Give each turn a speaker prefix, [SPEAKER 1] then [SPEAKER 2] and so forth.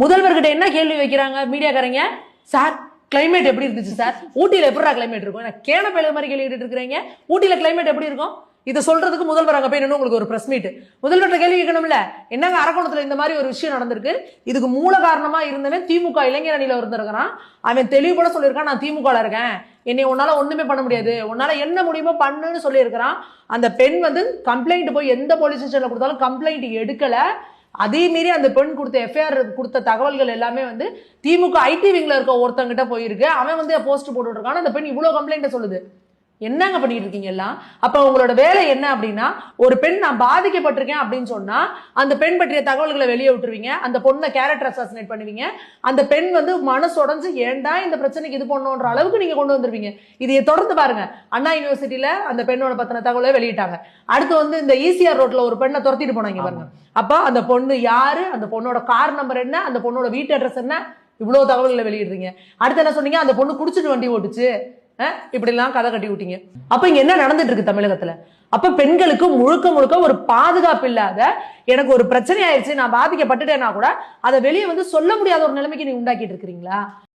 [SPEAKER 1] முதல்வர்கிட்ட என்ன கேள்வி வைக்கிறாங்க மீடியாக்காரங்க? சார் கிளைமேட் எப்படி இருந்துச்சு சார்? ஊட்டியில் எப்படா கிளைமேட் இருக்கும்? நான் கேன பயில மாதிரி கேள்வி இருக்கிறீங்க? ஊட்டியில் கிளைமேட் எப்படி இருக்கும்? இதை சொல்றதுக்கு முதல்வர் அங்கே போய் உங்களுக்கு ஒரு ப்ரெஸ் மீட் முதல்வர்கிட்ட கேள்வி கேட்கணும்ல? என்னங்க அரக்கோணத்தில் இந்த மாதிரி ஒரு விஷயம் நடந்திருக்கு? இதுக்கு மூல காரணமா இருந்தவன் திமுக இளைஞர் அணியில் இருந்திருக்கிறான். அவன் தெளிவுபட சொல்லியிருக்கான் நான் திமுகவில் இருக்கேன். என்னை உன்னால ஒண்ணுமே பண்ண முடியாது. உன்னால என்ன முடியுமோ பண்ணுன்னு சொல்லியிருக்கிறான். அந்த பெண் வந்து கம்ப்ளைண்ட் போய் எந்த போலீஸ் ஸ்டேஷன்ல கொடுத்தாலும் கம்ப்ளைண்ட் எடுக்கல. அதே மீறி அந்த பெண் கொடுத்த எஃப்ஐஆர் கொடுத்த தகவல்கள் எல்லாமே வந்து திமுக ஐடி விங்கில் இருக்க ஒருத்தங்கிட்ட போயிருக்கு. அவன் வந்து போஸ்ட் போட்டுட்டு அந்த பெண் இவ்வளோ கம்ப்ளைண்ட்டை சொல்லுது. என்னங்க பண்ணிட்டு இருக்கீங்க எல்லாம்? அப்ப உங்களோட வேலை என்ன அப்படின்னா ஒரு பெண் நான் பாதிக்கப்பட்டிருக்கேன் அப்படின்னு சொன்னா அந்த பெண் பற்றிய தகவல்களை வெளியே விட்டுருவீங்க. அந்த பொண்ணை கேரக்டர் அசாசினேட் பண்ணுவீங்க. அந்த பெண் வந்து மனசு உடைஞ்சு ஏன்டா இந்த பிரச்சனைக்கு இது பண்ணுன்ற அளவுக்கு நீங்க கொண்டு வந்துருவீங்க இதையை தொடர்ந்து பாருங்க. அண்ணா யூனிவர்சிட்டியில அந்த பெண்ணோட பத்தின தகவலை வெளியிட்டாங்க. அடுத்து வந்து இந்த ஈசிஆர் ரோட்ல ஒரு பெண்ணை துரத்திட்டு போனாங்க பாருங்க. அப்ப அந்த பொண்ணு யாரு? அந்த பொண்ணோட கார் நம்பர் என்ன? அந்த பொண்ணோட வீட்டு அட்ரஸ் என்ன? இவ்வளவு தகவல்களை வெளியிடுறீங்க. அடுத்து என்ன சொன்னீங்க? அந்த பொண்ணு குடிச்சிட்டு வண்டி ஓட்டுச்சு. இப்படிலாம் கதை கட்டி விட்டீங்க. அப்ப இங்க என்ன நடந்துட்டு இருக்கு தமிழகத்துல? அப்ப பெண்களுக்கு முழுக்க முழுக்க ஒரு பாதுகாப்பு இல்லாத எனக்கு ஒரு பிரச்சனை ஆயிடுச்சு நான் பாதிக்கப்பட்டுட்டேன்னா கூட அதை வெளியே வந்து சொல்ல முடியாத ஒரு நிலைமைக்கு நீ உண்டாக்கிட்டு இருக்கிறீங்களா?